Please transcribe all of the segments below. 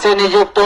মাসে নিযুক্ত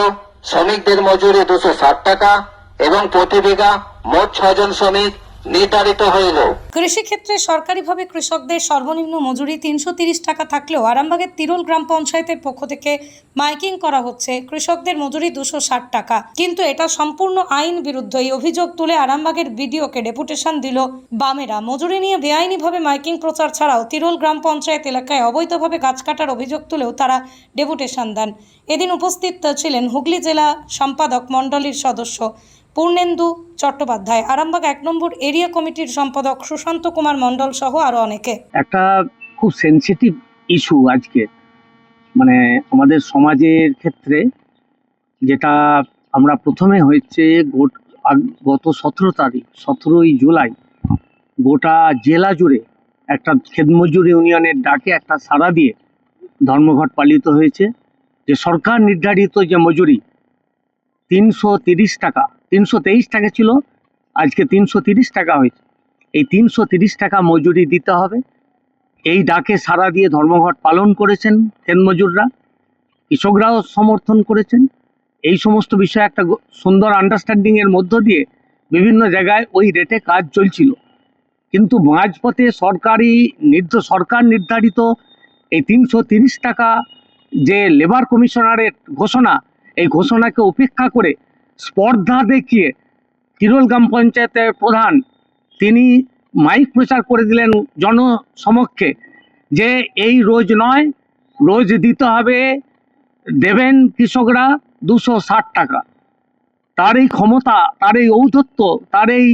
শ্রমিকদের মজুরি দুশো ষাট টাকা এবং প্রতি বিঘা মোট ছজন শ্রমিক নির্ধারিত হইল। কৃষিক্ষেত্রে সরকারিভাবে কৃষকদের সর্বনিম্ন মজুরি তিনশো টাকা থাকলেও আরামবাগের তিরুল গ্রাম পঞ্চায়েতের পক্ষ থেকে মাইকিং করা হচ্ছে, কৃষকদের মজুরি দুশো টাকা। কিন্তু এটা সম্পূর্ণ আইন বিরুদ্ধ। এই অভিযোগ তুলে আরামবাগের বিডিওকে ডেপুটেশন দিল বামেরা। মজুরি নিয়ে বেআইনিভাবে মাইকিং প্রচার ছাড়াও তিরুল গ্রাম পঞ্চায়েত এলাকায় অবৈধভাবে গাছ কাটার অভিযোগ তুলেও তারা ডেপুটেশন দেন। এদিন উপস্থিত ছিলেন হুগলি জেলা সম্পাদক মণ্ডলীর সদস্য। পূর্ণেন্দু চট্টোপাধ্যায়। আরামবাগ এক নম্বর এরিয়া কমিটির সম্পাদক সুশান্ত কুমার মণ্ডল সহ আরও অনেকে। একটা খুব সেনসিটিভ ইস্যু আজকে। মানে আমাদের সমাজের ক্ষেত্রে যেটা আমরা প্রথমে হয়েছে গত সতেরো তারিখ, সতেরোই জুলাই, গোটা জেলা জুড়ে একটা খেদমজুর ইউনিয়নের ডাকে একটা সাড়া দিয়ে ধর্মঘট পালিত হয়েছে। যে সরকার নির্ধারিত যে মজুরি, তিনশো টাকা তিনশো তেইশ টাকা ছিল, আজকে তিনশো তিরিশ টাকা হয়েছে। এই তিনশো তিরিশ টাকা মজুরি দিতে হবে। এই ডাকে সারা দিয়ে ধর্মঘট পালন করেছেন মজুররা, কৃষকরাও সমর্থন করেছেন। এই সমস্ত বিষয়ে একটা সুন্দর আন্ডারস্ট্যান্ডিং এর মধ্য দিয়ে বিভিন্ন জায়গায় ওই রেটে কাজ চলছিল। কিন্তু মাঝপথে সরকারি নির্দ সরকার নির্ধারিত এই তিনশো তিরিশ টাকা যে লেবার কমিশনারের ঘোষণা, এই ঘোষণাকে উপেক্ষা করে স্পর্ধা দেখিয়ে কিরোল গ্রাম পঞ্চায়েতের প্রধান তিনি মাইক প্রচার করে দিলেন জনসমক্ষে যে এই রোজ নয়, রোজ দিতে হবে, দেবেন কৃষকরা দুশো ষাট টাকা। তার এই ক্ষমতা, তার এই ঔদ্ধত্য, তার এই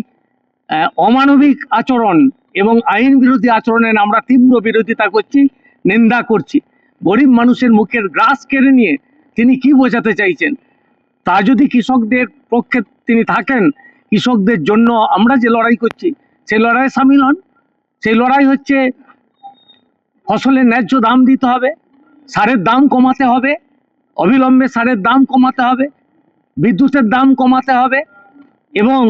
অমানবিক আচরণ এবং আইন বিরোধী আচরণের আমরা তীব্র বিরোধিতা করছি, নিন্দা করছি। গরিব মানুষের মুখের গ্রাস কেড়ে নিয়ে তিনি কি বোঝাতে চাইছেন? তা যদি কৃষকদের পক্ষে তিনি থাকেন, কৃষকদের জন্য আমরা যে লড়াই করছি সেই লড়াইয়ে সামিল হন। সেই লড়াই হচ্ছে ফসলের ন্যায্য দাম দিতে হবে, সারের দাম কমাতে হবে, অবিলম্বে সারের দাম কমাতে হবে, বিদ্যুতের দাম কমাতে হবে এবং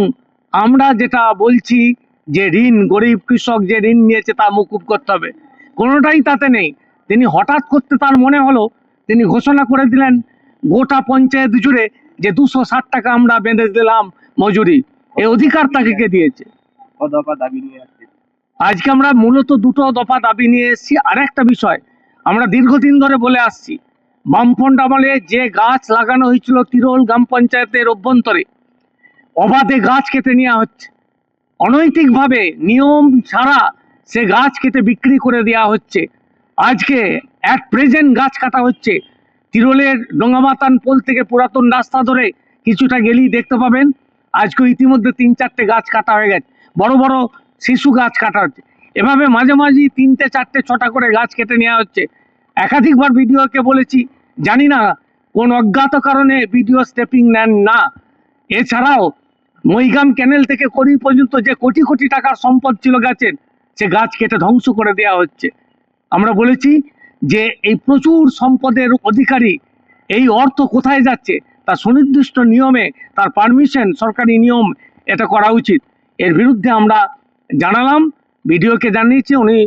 আমরা যেটা বলছি যে ঋণ, গরিব কৃষক যে ঋণ নিয়েছে তা মুকুব করতে হবে। কোনোটাই তাতে নেই। তিনি হঠাৎ করতে তার মনে হলো, তিনি ঘোষণা করে দিলেন, গোটা পঞ্চায়েত জুড়ে যে দুশো ষাট টাকা আমরা বেঁধে দিলাম মজুরি এই অধিকার তাকে কে দিয়েছে? আজকে আমরা মূলত দুটো দফা দাবি নিয়ে এসেছি। আর একটা বিষয় আমরা দীর্ঘদিন ধরে বলে আসছি বামফ্রন্ট আমলে যে গাছ লাগানো হয়েছিল তিরোল গ্রাম পঞ্চায়েতের অভ্যন্তরে অবাধে গাছ কেটে নেওয়া হচ্ছে। অনৈতিকভাবে নিয়ম ছাড়া সে গাছ কেটে বিক্রি করে দেওয়া হচ্ছে। আজকে অ্যাট প্রেজেন্ট গাছ কাটা হচ্ছে। তিরোলের ডোঙ্গামাতান পোল থেকে পুরাতন রাস্তা ধরে কিছুটা গেলেই দেখতে পাবেন। আজকে ইতিমধ্যে তিন চারটে গাছ কাটা হয়ে গেছে। বড় বড় শিশু গাছ কাটা হচ্ছে। এভাবে মাঝে মাঝে তিনটে চারটে ছটা করে গাছ কেটে নেওয়া হচ্ছে। একাধিকবার ভিডিওকে বলেছি, জানি না কোন অজ্ঞাত কারণে ভিডিও স্টেপিং নেন না। এছাড়াও মৈগাম ক্যানেল থেকে করি পর্যন্ত যে কোটি কোটি টাকার সম্পদ ছিল গাছের, সে গাছ কেটে ধ্বংস করে দেওয়া হচ্ছে। আমরা বলেছি যে এই প্রচুর সম্পদের অধিকারী এই অর্থ কোথায় যাচ্ছে তার সুনির্দিষ্ট নিয়মে তার পারমিশন সরকারি নিয়ম এটা করা উচিত। এর বিরুদ্ধে আমরা জানালাম, ভিডিওকে জানিয়েছি, উনি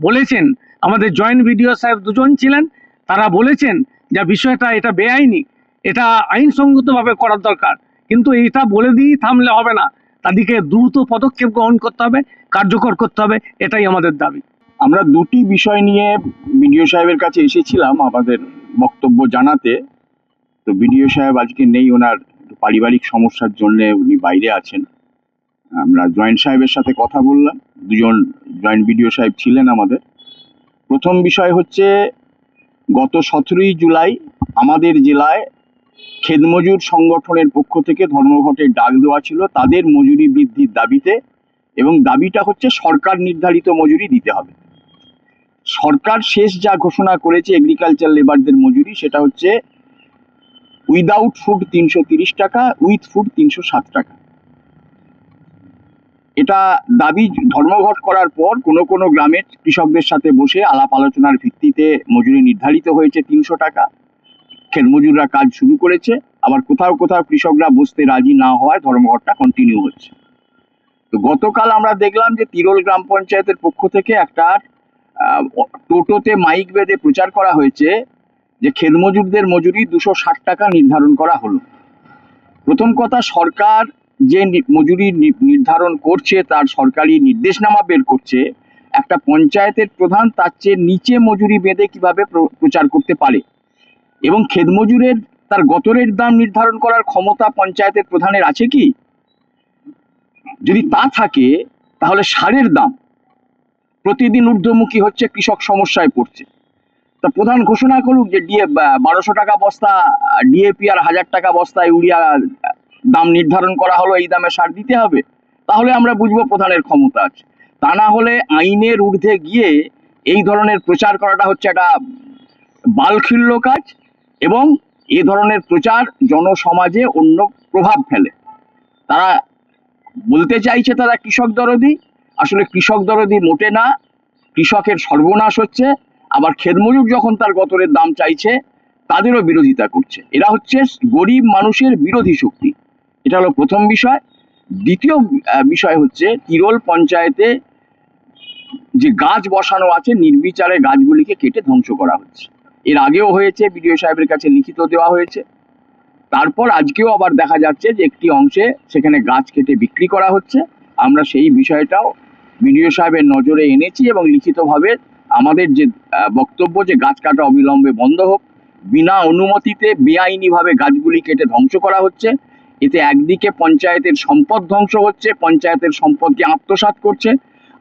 বলেছেন, আমাদের জয়েন্ট ভিডিও সাহেব দুজন ছিলেন, তারা বলেছেন যে বিষয়টা এটা বেআইনি, এটা আইনসঙ্গতভাবে করার দরকার। কিন্তু এটা বলে দিয়েই থামলে হবে না। তাদেরকে দ্রুত পদক্ষেপ গ্রহণ করতে হবে, কার্যকর করতে হবে, এটাই আমাদের দাবি। আমরা দুটি বিষয় নিয়ে বিডিও সাহেবের কাছে এসেছিলাম আমাদের বক্তব্য জানাতে। তো বিডিও সাহেব আজকে নেই, ওনার পারিবারিক সমস্যার জন্য উনি বাইরে আছেন। আমরা জয়েন্ট সাহেবের সাথে কথা বললাম, দুজন জয়েন্ট বিডিও সাহেব ছিলেন আমাদের। প্রথম বিষয় হচ্ছে, গত সতেরোই জুলাই আমাদের জেলায় খেদমজুর সংগঠনের পক্ষ থেকে ধর্মঘটের ডাক দেওয়া ছিল, তাদের মজুরি বৃদ্ধির দাবিতে এবং দাবিটা হচ্ছে সরকার নির্ধারিত মজুরি দিতে হবে। সরকার শেষ যা ঘোষণা করেছে এগ্রিকালচার লেবারদের মজুরি, সেটা হচ্ছে উইদাউট ফুড তিনশো তিরিশ টাকা উইথ ফুড তিনশো সাত টাকা। এটা দাবি ধর্মঘট করার পর কোনো কোনো গ্রামের কৃষকদের সাথে বসে আলাপ আলোচনার ভিত্তিতে মজুরি নির্ধারিত হয়েছে তিনশো টাকা। খেত মজুররা কাজ শুরু করেছে, আবার কোথাও কোথাও কৃষকরা বসতে রাজি না হওয়ায় ধর্মঘটটা কন্টিনিউ হচ্ছে। তো গতকাল আমরা দেখলাম যে তিরোল গ্রাম পঞ্চায়েতের পক্ষ থেকে একটা টোটোতে মাইক বেঁধে প্রচার করা হয়েছে যে খেদমজুরদের মজুরি দুশো ষাট টাকা নির্ধারণ করা হলো। প্রথম কথা, সরকার যে মজুরি নির্ধারণ করছে, তার সরকারি নির্দেশনামা বের করছে। একটা পঞ্চায়েতের প্রধান তার চেয়ে নিচে মজুরি বেঁধে কীভাবে প্র- প্রচার করতে পারে? এবং খেদমজুরের তার গতরের দাম নির্ধারণ করার ক্ষমতা পঞ্চায়েতের প্রধানের আছে কি? যদি তা থাকে, তাহলে সারের দাম প্রতিদিন ঊর্ধ্বমুখী হচ্ছে কৃষক সমস্যায় পড়ছে। তা প্রধান ঘোষণা করুক যে ডিএ বারোশো টাকা বস্তা, ডিএপি আর হাজার টাকা বস্তা ইউরিয়া দাম নির্ধারণ করা হলো, এই দামে সার দিতে হবে, তাহলে আমরা বুঝব প্রধানের ক্ষমতা আছে। তা না হলে আইনের ঊর্ধ্বে গিয়ে এই ধরনের প্রচার করাটা হচ্ছে একটা বালখিল্য কাজ এবং এ ধরনের প্রচার জনসমাজে অন্য প্রভাব ফেলে। তারা বলতে চাইছে তারা কৃষক দরদি আসলে কৃষক দরদি মোটে না, কৃষকের সর্বনাশ হচ্ছে, আবার খেদমজুর যখন তার গতরের দাম চাইছে, তাদেরও বিরোধিতা করছে। এরা হচ্ছে গরিব মানুষের বিরোধী শক্তি। এটা হলো প্রথম বিষয়। দ্বিতীয় বিষয় হচ্ছে তিরোল পঞ্চায়েতে যে গাছ বসানো আছে, নির্বিচারে গাছগুলিকে কেটে ধ্বংস করা হচ্ছে। এর আগেও হয়েছে, বিডিও সাহেবের কাছে লিখিত দেওয়া হয়েছে। তারপর আজকেও আবার দেখা যাচ্ছে যে একটি অংশে সেখানে গাছ কেটে বিক্রি করা হচ্ছে। আমরা সেই বিষয়টাও বিডিও সাহেবের নজরে এনেছি এবং লিখিতভাবে আমাদের যে বক্তব্য যে গাছ কাটা অবিলম্বে বন্ধ হোক, বিনা অনুমতিতে বেআইনিভাবে গাছগুলি কেটে ধ্বংস করা হচ্ছে, এতে একদিকে পঞ্চায়েতের সম্পদ ধ্বংস হচ্ছে, পঞ্চায়েতের সম্পদকে আত্মসাৎ করছে,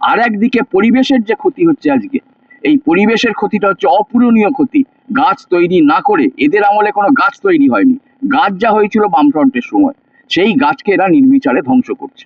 আর একদিকে পরিবেশের যে ক্ষতি হচ্ছে আজকে, এই পরিবেশের ক্ষতিটা হচ্ছে অপূরণীয় ক্ষতি, গাছ তৈরি না করে, এদের আমলে কোনো গাছ তৈরি হয়নি, গাছ যা হয়েছিল বামফ্রন্টের সময়, সেই গাছকে এরা নির্বিচারে ধ্বংস করছে।